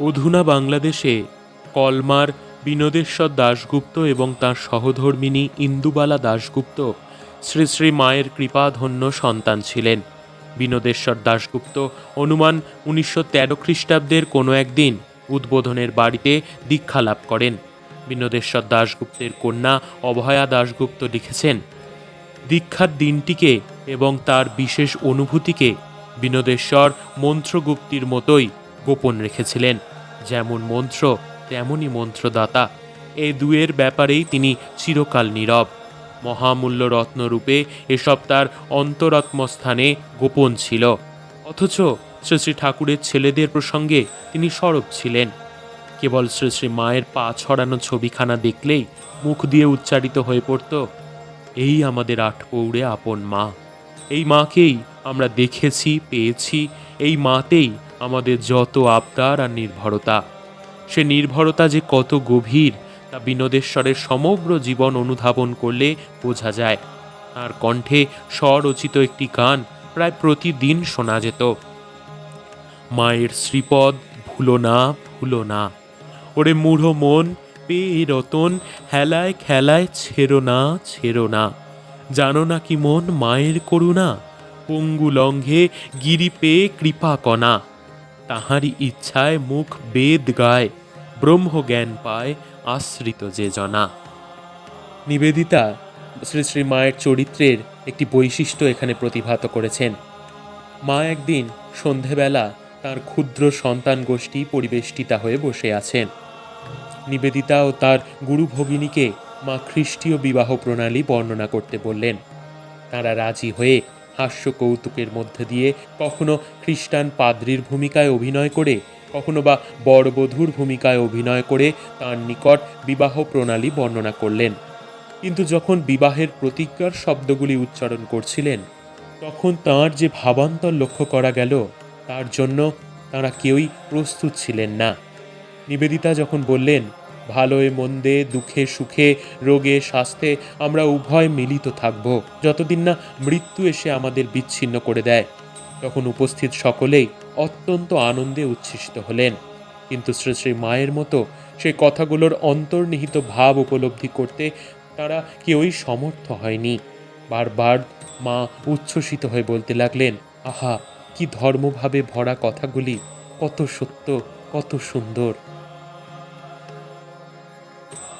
অধুনা বাংলাদেশে কলমার বিনোদেশ্বর দাশগুপ্ত এবং তার সহধর্মিণী ইন্দুবালা দাশগুপ্ত শ্রী শ্রী মায়ের কৃপাধন্য সন্তান ছিলেন। বিনোদেশ্বর দাশগুপ্ত অনুমান উনিশশো তেরো খ্রিস্টাব্দের কোনো একদিন উদ্বোধনের বাড়িতে দীক্ষা লাভ করেন। বিনোদেশ্বর দাশগুপ্তের কন্যা অভয়া দাশগুপ্ত লিখেছেন, দীক্ষার দিনটিকে এবং তার বিশেষ অনুভূতিকে বিনোদেশ্বর মন্ত্রগুপ্তির মতোই গোপন রেখেছিলেন। যেমন মন্ত্র, তেমনই মন্ত্রদাতা। এই দুয়ের ব্যাপারেই তিনি চিরকাল নীরব। মহামূল্য রত্নরূপে এসব তার অন্তরাত্মস্থানে গোপন ছিল। অথচ শ্রী শ্রী ঠাকুরের ছেলেদের প্রসঙ্গে তিনি সরব ছিলেন। কেবল শ্রী শ্রী মায়ের পা ছড়ানো ছবিখানা দেখলেই মুখ দিয়ে উচ্চারিত হয়ে পড়ত, এই আমাদের আটপৌড়ে আপন মা। এই মাকেই আমরা দেখেছি, পেয়েছি, এই মাতেই আমাদের যত আবদার আর নির্ভরতা, সে নির্ভরতা যে কত গভীর তা বিনোদেশ্বরের সমগ্র জীবন অনুধাবন করলে বোঝা যায়। তার কণ্ঠে স্বরচিত একটি গান প্রায় প্রতিদিন শোনা যেত। মায়ের শ্রীপদ, ভুলো না ভুলো না। ওরে মূঢ় মন পেয়ে রতন, হেলায় খেলায় ছেড়ো না ছেড়ো না। জানো না কি মন মায়ের করুণা? পঙ্গু লঙ্ঘে গিরি পেয়ে কৃপা কণা। তাহারই ইচ্ছায় মুখ বেদ গায় ব্রহ্ম জ্ঞান পায় আশ্রিত যে জনা। নিবেদিতা শ্রী শ্রী মায়ের চরিত্রের একটি বৈশিষ্ট্য এখানে প্রতিভাত করেছেন। মা একদিন সন্ধেবেলা তার ক্ষুদ্র সন্তান গোষ্ঠী পরিবেষ্টিতা হয়ে বসে আছেন। নিবেদিতা ও তার গুরু ভগিনীকে মা খ্রিস্টীয় বিবাহ প্রণালী বর্ণনা করতে বললেন। তারা রাজি হয়ে হাস্য কৌতুকের মধ্যে দিয়ে কখনো খ্রিস্টান পাদ্রির ভূমিকায় অভিনয় করে, কখনো বা বরবধূর ভূমিকায় অভিনয় করে তার নিকট বিবাহ প্রণালী বর্ণনা করলেন। কিন্তু যখন বিবাহের প্রতিজ্ঞার শব্দগুলি উচ্চারণ করছিলেন, তখন তার যে ভাবান্তর লক্ষ্য করা গেল, তার জন্য তারা কেউই প্রস্তুত ছিলেন না। নিবেদিতা যখন বললেন ভালোয় মন্দে, দুঃখে সুখে, রোগে স্বাস্থ্যে আমরা উভয় মিলিত থাকব। যতদিন না মৃত্যু এসে আমাদের বিচ্ছিন্ন করে দেয়, তখন উপস্থিত সকলেই অত্যন্ত আনন্দে উচ্ছ্বসিত হলেন। কিন্তু শ্রী শ্রী মায়ের মতো সেই কথাগুলোর অন্তর্নিহিত ভাব উপলব্ধি করতে তারা কেউই সমর্থ হয়নি। বারবার মা উচ্ছ্বসিত হয়ে বলতে লাগলেন, আহা, কি ধর্মভাবে ভরা কথাগুলি! কত সত্য, কত সুন্দর! Amen.